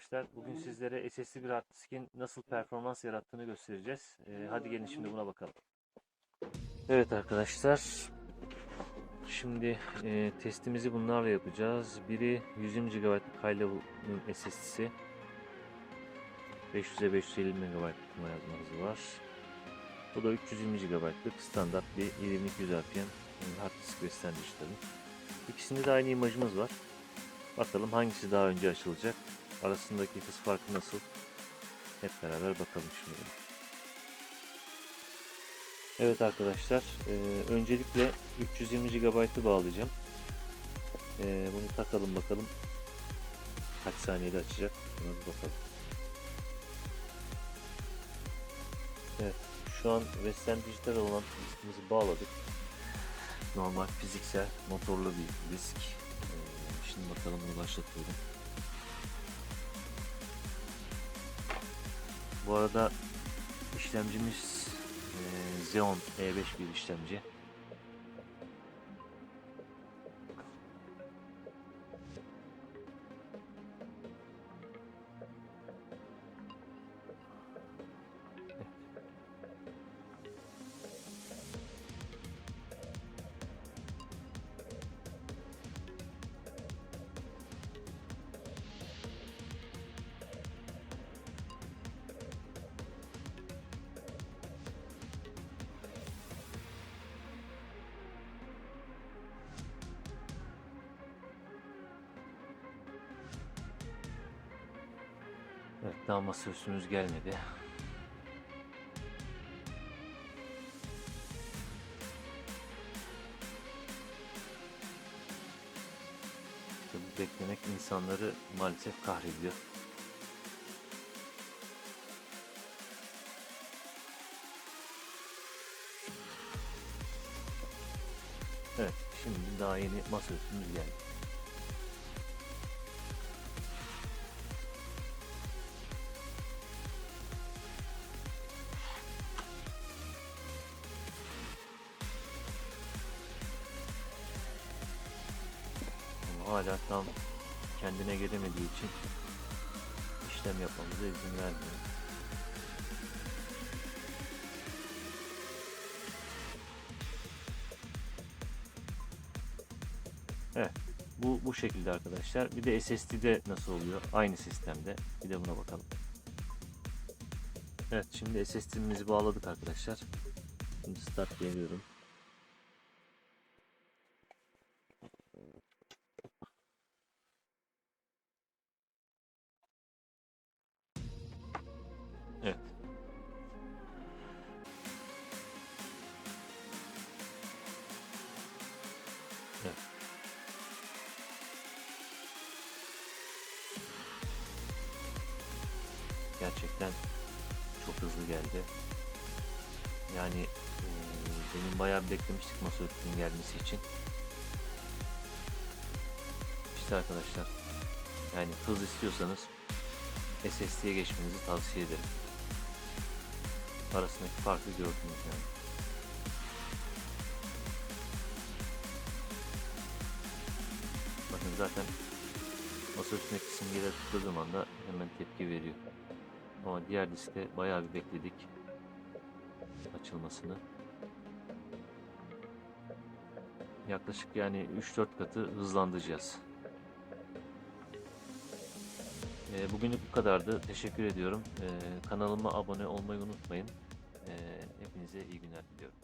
arkadaşlar. Bugün sizlere SSD bir hard diskin nasıl performans yarattığını göstereceğiz. Ee, hadi gelin şimdi buna bakalım. Evet arkadaşlar. Şimdi e, testimizi bunlarla yapacağız. Biri 120 GB high level'ın SSD'si. 500'e 550 MB yazma hızı var. Bu da 320 GB'lık standart bir 2200 RPM hard disk beslenmiş tabii. İkisinde de aynı imajımız var. Bakalım hangisi daha önce açılacak. Arasındaki hız farkı nasıl? Hep beraber bakalım şimdi. Evet arkadaşlar. e, öncelikle 320 GB'ı bağlayacağım. E, bunu takalım bakalım. Kaç saniyede açacak. Buna bir bakalım. Evet. Şu an Western Digital olan diskimizi bağladık. Normal fiziksel motorlu bir disk. Ee, Şimdi bakalım bunu başlatıyorum. Bu arada işlemcimiz e, Xeon E5 bir işlemci. Evet daha masaüstümüz gelmedi. Tabii beklemek insanları maalesef kahrediyor. Evet, şimdi daha yeni masaüstümüz geldi. Hala tam kendine gelemediği için işlem yapmamıza izin vermiyor. Evet. Bu, bu şekilde arkadaşlar. Bir de SSD'de nasıl oluyor? Aynı sistemde. Bir de buna bakalım. Evet şimdi SSD'mizi bağladık arkadaşlar. Şimdi start veriyorum. Evet. Evet. Gerçekten çok hızlı geldi. Yani eee, benim bayağı bir beklemiştik masa örtünün gelmesi için. İşte arkadaşlar yani hız istiyorsanız SSD'ye geçmenizi tavsiye ederim. Arasındaki farkı gördünüz yani. Bakın zaten masa üstündeki simgeler tıkladığım anda hemen tepki veriyor. Ama diğer diskte bayağı bir bekledik açılmasını. Yaklaşık yani 3-4 katı hızlandıracağız. Ee, Bugünlük bu kadardı. Teşekkür ediyorum. Ee, Kanalıma abone olmayı unutmayın. Ee, Hepinize iyi günler diliyorum.